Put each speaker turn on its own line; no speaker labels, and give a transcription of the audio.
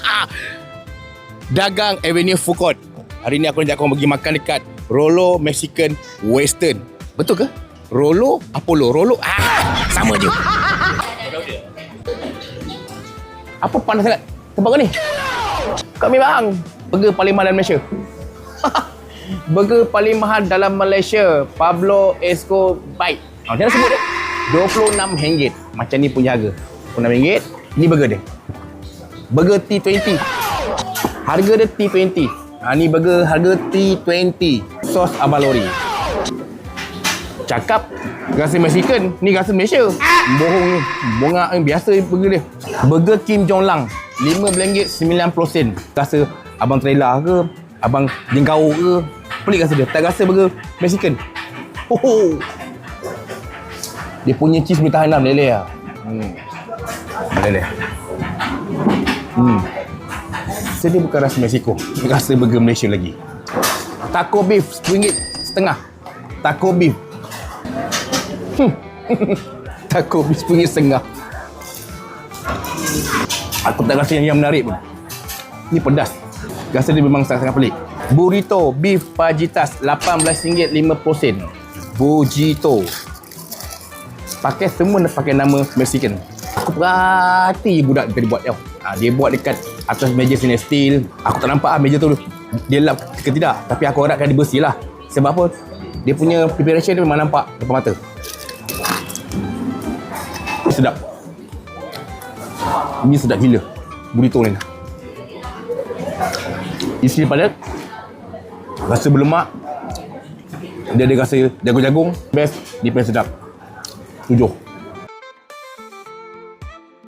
Dagang Avenue Food Court. Hari ni aku nak ajak korang pergi makan dekat Rolo Mexican Western. Betul ke? Rolo Apollo. Rolo ah sama je. Apa panas sangat? Tempat kau ni? Kami bang. Burger paling mahal dalam Malaysia. Burger paling mahal dalam Malaysia. Pablo Esco Bite. Oh, jangan sebut dia. RM26. Macam ni punya harga. RM26. Ni burger dia. Burger T20. Harga dia T20. Ha, ni burger harga T20. Sos abalori. Cakap rasa Mexican. Ni rasa Malaysia. Bohong ni. Bongak ni. Biasa burger dia. Burger Kim Jong Lang. RM5.90. Rasa abang trailer ke, abang jengkau ke. Pelik rasa dia. Tak rasa burger Mexican. Oh, oh. Dia punya cheese boleh tahan dalam lele lah. Hmm. Lele. Hmm. So, dia bukan rasa Mexico. Rasa burger Malaysia lagi. Taco beef RM10 setengah. Taco beef. Hmm. Taco beef RM10 setengah. Aku tak rasa yang, yang menarik pun. Ni pedas. Rasa dia memang sangat-sangat pelik. Burrito beef fajitas RM18.50. Burrito. Pakai semua dia pakai nama Mexican. Aku perhati budak tadi buat tau. Ha, dia buat dekat atas meja stainless steel. Aku tak nampak ah meja tu dia lap ke tidak. Tapi aku harapkan dia bersih lah. Sebab apa? Dia punya preparation dia memang nampak depan mata. Sedap. Ini sedap gila. Burrito ni. Isi padat. Rasa berlemak. Dia ada rasa jagung-jagung. Best. Dia paling sedap. Tujuh.